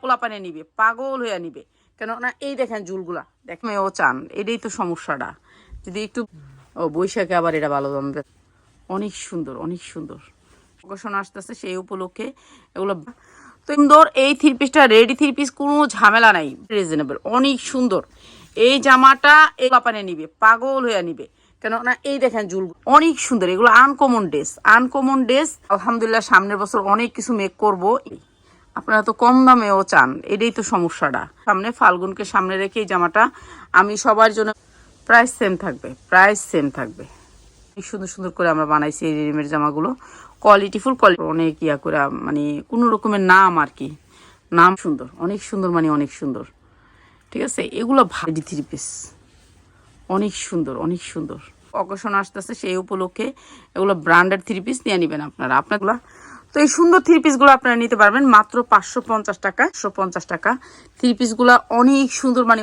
পোলা পানে নিবে, পাগল হয়ে নিবে। কেন না, এই দেখেন জুলগুলা। দেখেন, ও চান, এটাই তো সমস্যাটা। যদি একটু, ও বৈশাখে আবার এটা ভালো জমবে অনেক সুন্দর অনেক সুন্দর। অকেশন আসতেছে সেই উপলক্ষে এগুলো। তো সুন্দর, এই থ্রি পিসটা রেডি থ্রি পিস কোনো ঝামেলা নাই। রিজনেবল অনেক সুন্দর। এই জামাটা এই পাপানে নিবে, পাগল হয়ে নিবে। কেন না, এই দেখেন জুল, অনেক সুন্দর। এগুলো আনকমন ড্রেস আনকমন ড্রেস আলহামদুলিল্লাহ, সামনের বছর অনেক কিছু মেক করব। আপনারা তো কম দামেও চান, এটাই তো সমস্যাটা। সামনে ফাল্গুনকে সামনে রেখে এই জামাটা আমি সবার জন্য প্রাইস সেম থাকবে প্রাইস সেম থাকবে। সুন্দর সুন্দর করে আমরা বানাইছি এই রেডিমেড জামাগুলো। কোয়ালিটিফুল কোয়ালিটি অনেক ইয়া করে মানে কোনো রকমের নাম আর কি, নাম সুন্দর, অনেক সুন্দর মানে অনেক সুন্দর। ঠিক আছে? এগুলো ভারী থ্রি পিস অনেক সুন্দর অনেক সুন্দর। অকেশন আসতে আসতে সেই উপলক্ষে এগুলো ব্র্যান্ডেড থ্রি পিস নিয়ে নেবেন আপনারা। আপনাগুলা তো এই সুন্দর থ্রি পিসগুলো আপনারা নিতে পারবেন মাত্র পাঁচশো পঞ্চাশ টাকা একশো পঞ্চাশ টাকা। থ্রি পিসগুলো অনেক সুন্দর মানে